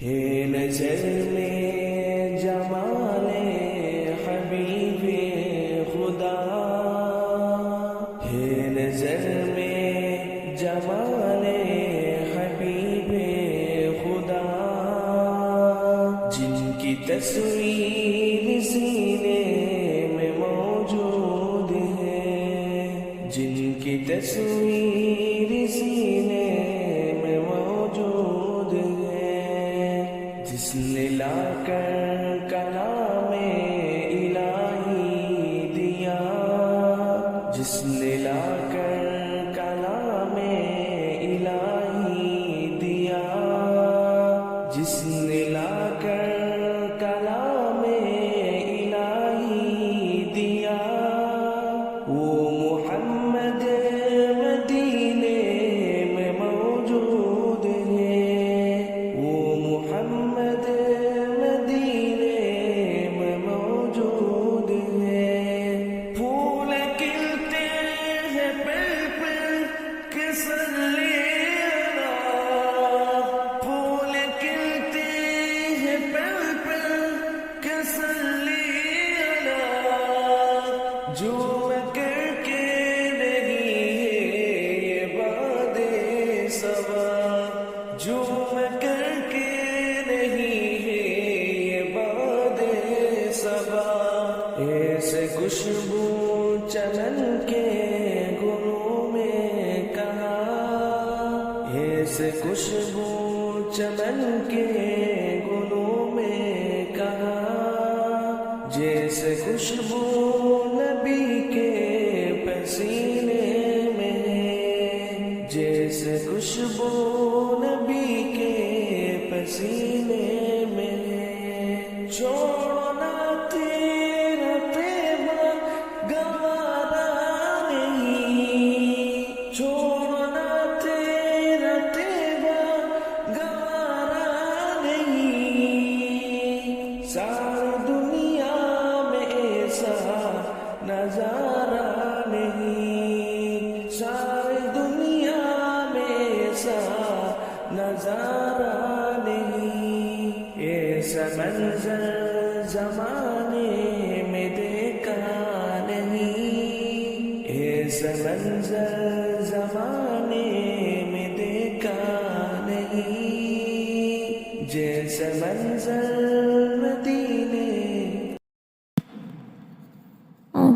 Hey, let's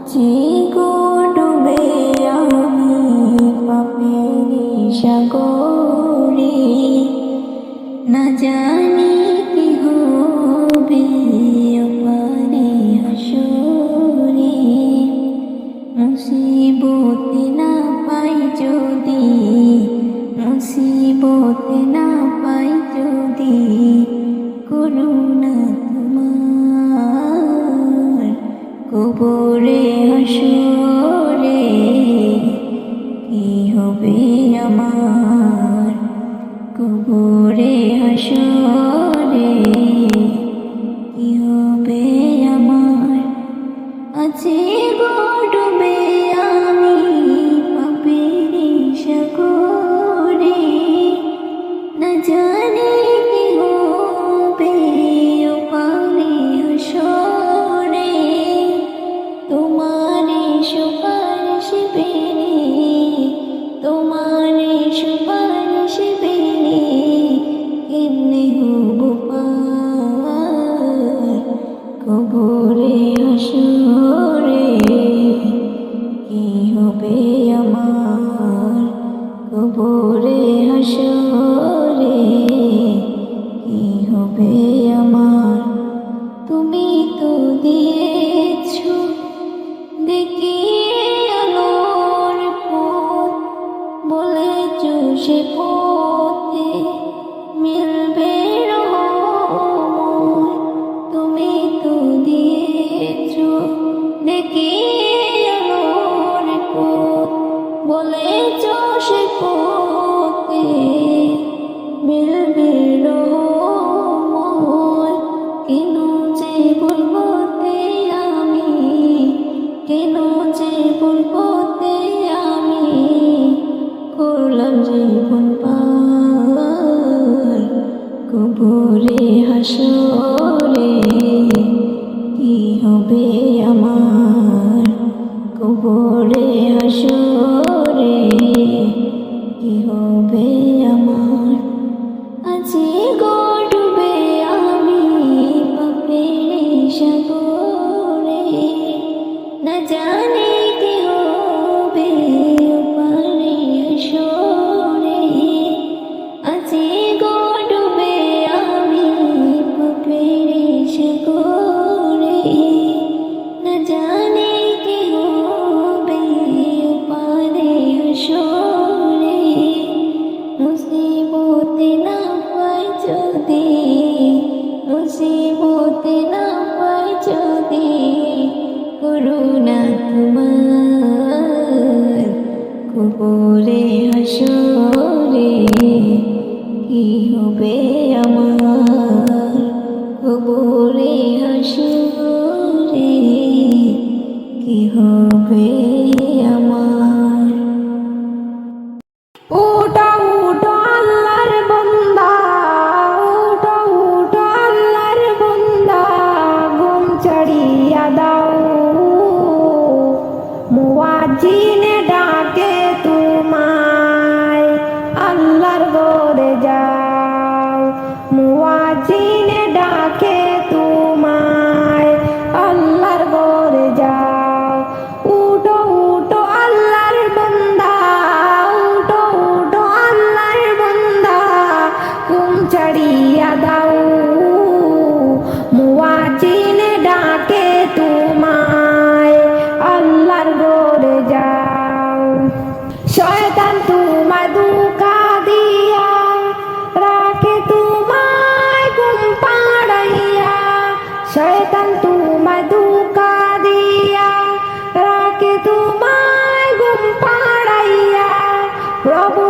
যাচ্ছি গো ডুবে আমি পাপের সাগরে না যায় contigo, Lord. be কবরে হাসরে করুণা তোমার কবরে প্রভুর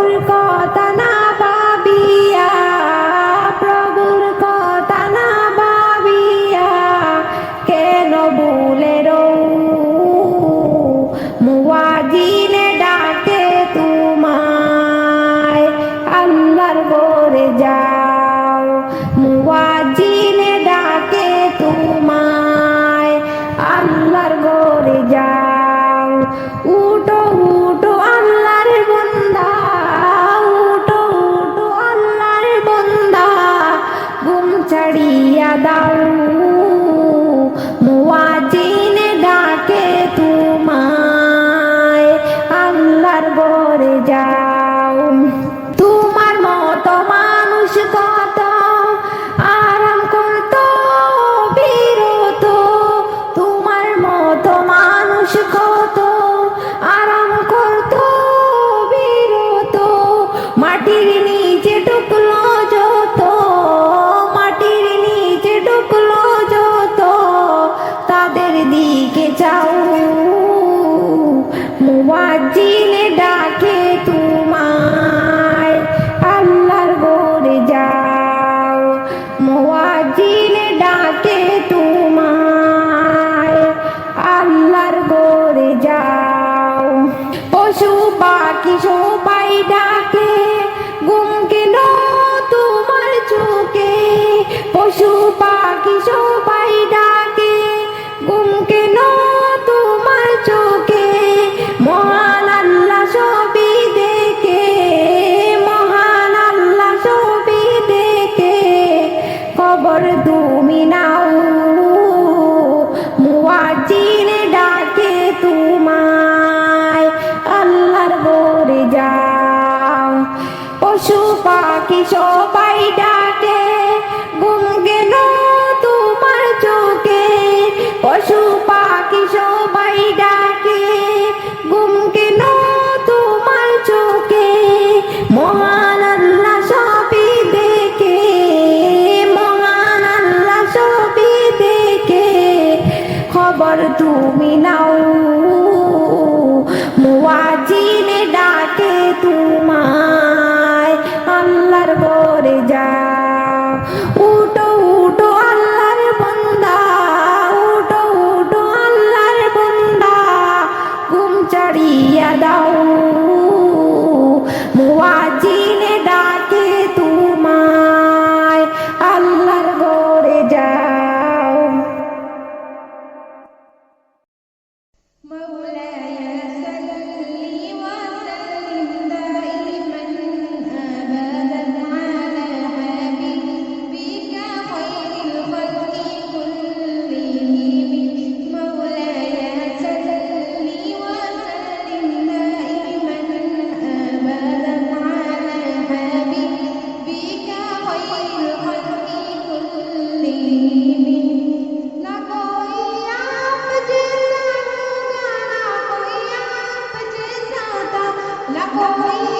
Amém.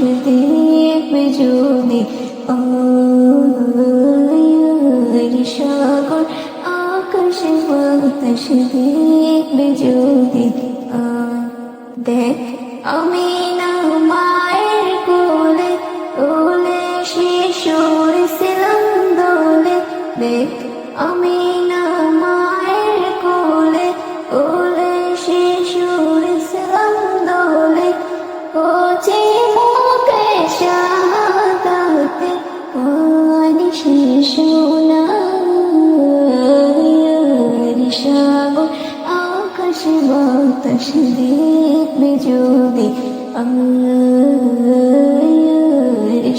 أشهديك بجودي সাগর আকাশে বাতাস দিয়ে বিজুদি দেখ মানুষ দেখবে যদি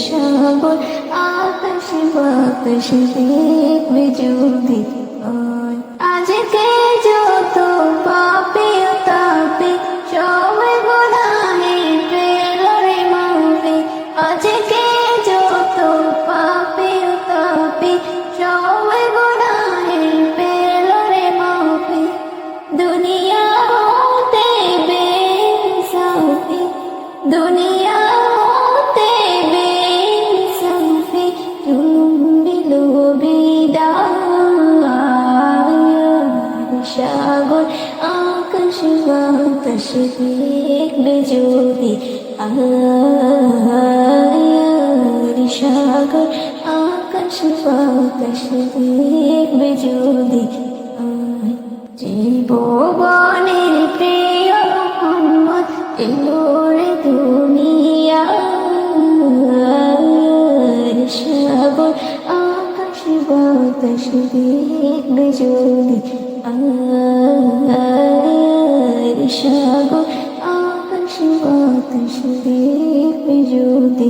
সাগর আকাশ বাতাস দেখবে যদি হাসি দেখবে যদি সাগর, আকাশ বাতাস দেখবে যদি জীবনের প্রিয় মোহাম্মদ, এলো রে দুনিয়া। সাগর, আকাশ বাতাস দেখবে যদি আ কৃষ্ণাগ আকাশ বাতাস দিবে যদি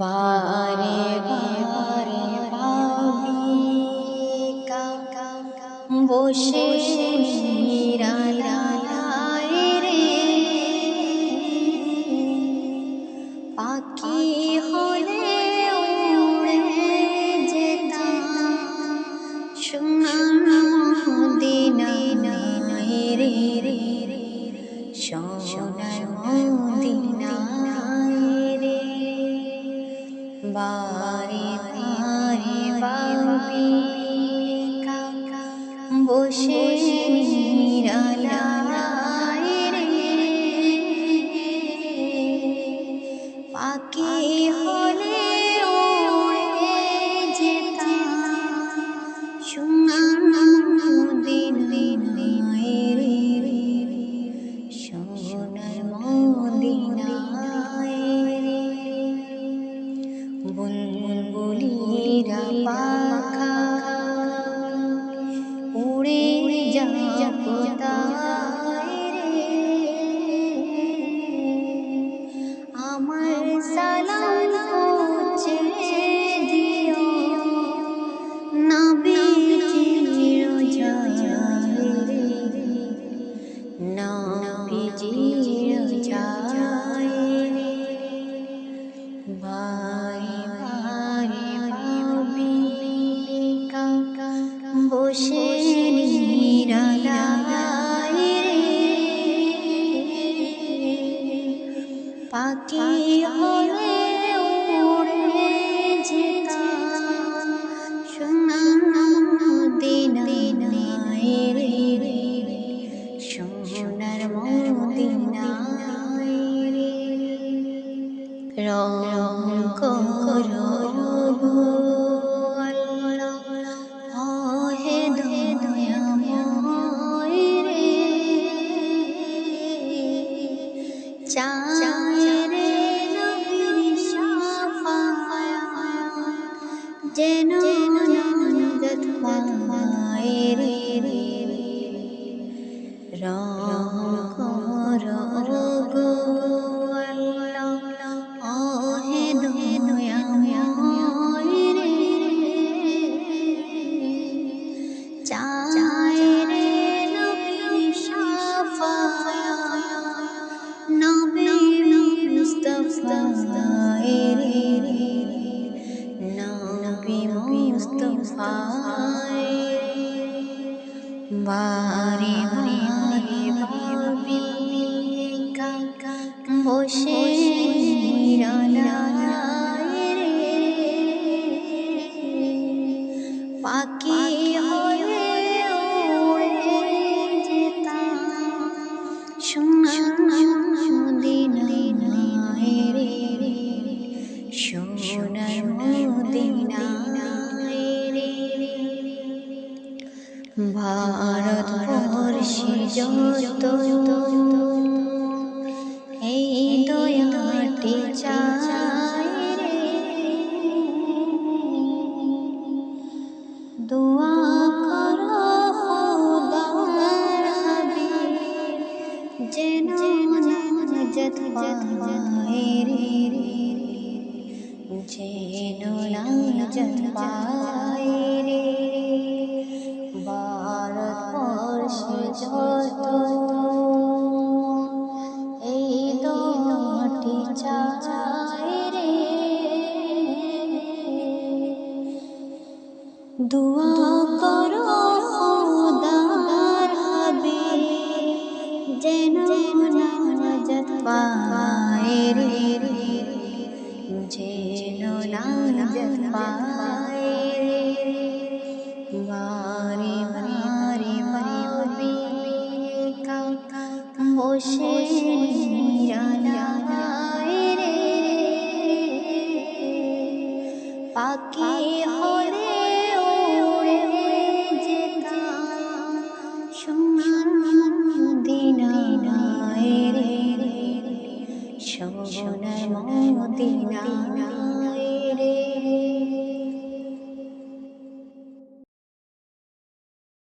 বারে বারে বসে 心。নাজাত পায় রে যেন নাজাত